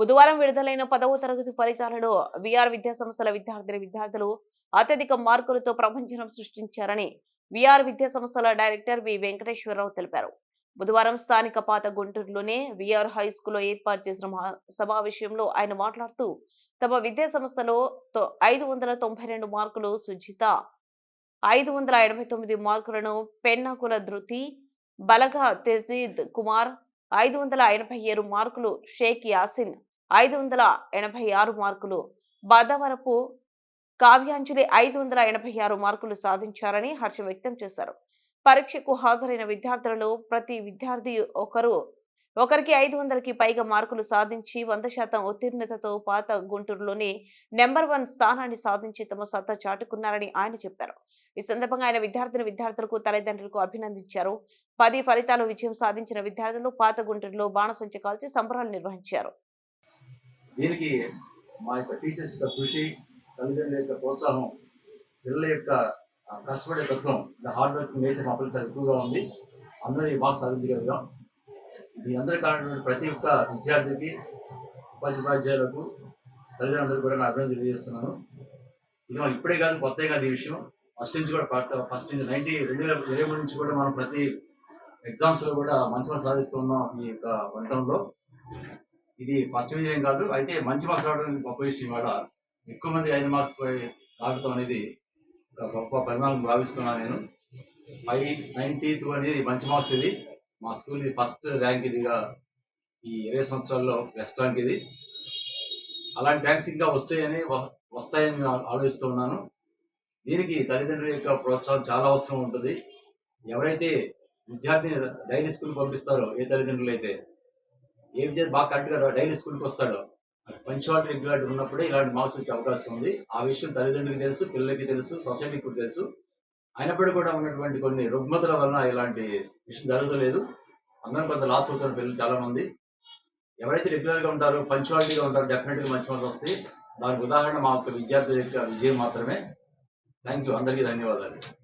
బుధవారం విడుదలైన పదవ తరగతి ఫలితాలలో విఆర్ విద్యా సంస్థల విద్యార్థిని విద్యార్థులు అత్యధిక మార్కులతో ప్రపంచం సృష్టించారని విఆర్ విద్యాసంస్థల డైరెక్టర్ వి వెంకటేశ్వరరావు తెలిపారు. బుధవారం స్థానిక పాత గుంటూరులోనే విఆర్ హై స్కూల్లో ఏర్పాటు చేసిన సమావేశంలో ఆయన మాట్లాడుతూ తమ విద్యాసంస్థలో ఐదు వందల తొంభై రెండు మార్కులు సుజిత ఐదు వందల ఎనభై తొమ్మిది మార్కులను పెన్నాకుల ధృతి బలగా తెజీద్ కుమార్ ఐదు వందల ఎనభై ఏడు మార్కులు షేక్ యాసిన్ ఐదు వందల ఎనభై ఆరు మార్కులు. బదవరపు కావ్యాంజలి ఐదు వందల ఎనభై ఆరు మార్కులు సాధించారని హర్షం వ్యక్తం చేశారు. పరీక్షకు హాజరైన విద్యార్థులలో ప్రతి విద్యార్థి ఒకరు ఒకరికి ఐదు వందలకి పైగా మార్కులు సాధించి వంద శాతం ఉత్తీర్ణతతో పాత గుంటూరులోని నెంబర్ వన్ స్థానాన్ని సాధించి తమ సత్తా చాటుకున్నారని ఆయన చెప్పారు. ఈ సందర్భంగా ఆయన విద్యార్థిని విద్యార్థులకు తల్లిదండ్రులకు అభినందించారు. పది ఫలితాలు విజయం సాధించిన విద్యార్థులు పాత గుంటూరులో బాణసంచ కాల్చి సంబరాలు నిర్వహించారు. దీనికి మా యొక్క టీచర్స్ యొక్క కృషి తల్లిదండ్రుల యొక్క ప్రోత్సాహం పిల్లల యొక్క కష్టపడే తత్వం హార్డ్ వర్క్ నేచర్ మా పిల్లలు ఎక్కువగా ఉంది. అందరూ ఈ మార్క్స్ సాధించగలిగాం. ఇది అందరి కారణమైన ప్రతి ఒక్క విద్యార్థికి ఉపాధ్యాయులకు తల్లిదండ్రులకు కూడా నా అభినందన తెలియజేస్తున్నాను. ఇది మనం ఇప్పుడే కాదు కొత్త కాదు ఈ విషయం. ఫస్ట్ నుంచి కూడా పార్ట్ ఫస్ట్ నుంచి నైన్టీ రెండు వేల ఇరవై మూడు నుంచి కూడా మనం ప్రతి ఎగ్జామ్స్లో కూడా మంచి మార్క్స్ సాధిస్తున్నాం ఈ యొక్క వంటంలో. ఇది ఫస్ట్ విజయం కాదు. అయితే మంచి మార్క్స్ రావడం గొప్ప విషయం ఇవాళ ఎక్కువ మంది ఐదు మార్క్స్ పోయి రావడం అనేది ఒక గొప్ప పరిణామం భావిస్తున్నాను నేను. ఫైవ్ నైంటీ టూ అనేది మంచి మార్క్స్ ఇది. మా స్కూల్ ఇది ఫస్ట్ ర్యాంక్ ఇదిగా ఈ ఇరవై సంవత్సరాల్లో బెస్ట్ ర్యాంక్ ఇది. అలాంటి ర్యాంక్స్ ఇంకా వస్తాయని వ- వస్తాయని నేను ఆలోచిస్తూ ఉన్నాను. దీనికి తల్లిదండ్రుల యొక్క ప్రోత్సాహం చాలా అవసరం ఉంటుంది. ఎవరైతే విద్యార్థిని డైలీ స్కూల్ పంపిస్తారో ఏ తల్లిదండ్రులు అయితే ఏ విద్యార్థి బాగా కరెక్ట్గా డైలీ స్కూల్కి వస్తాడో. పంచువాలిటీ రెగ్యులారిటీ ఉన్నప్పుడే ఇలాంటి మార్క్స్ వచ్చే అవకాశం ఉంది. ఆ విషయం తల్లిదండ్రులకి తెలుసు పిల్లలకి తెలుసు సొసైటీకి కూడా తెలుసు. అయినప్పటికీ కూడా ఉన్నటువంటి కొన్ని రుగ్మతల వలన ఇలాంటి విషయం జరగలేదు. అందరం కొంత లాస్ అవుతున్న పిల్లలు చాలామంది. ఎవరైతే రెగ్యులర్గా ఉంటారో పంచువాలిటీగా ఉంటారో డెఫినెట్గా మంచి మార్క్స్ వస్తాయి. దానికి ఉదాహరణ మా యొక్క విద్యార్థుల యొక్క విజయం మాత్రమే. థ్యాంక్ యూ అందరికీ ధన్యవాదాలు.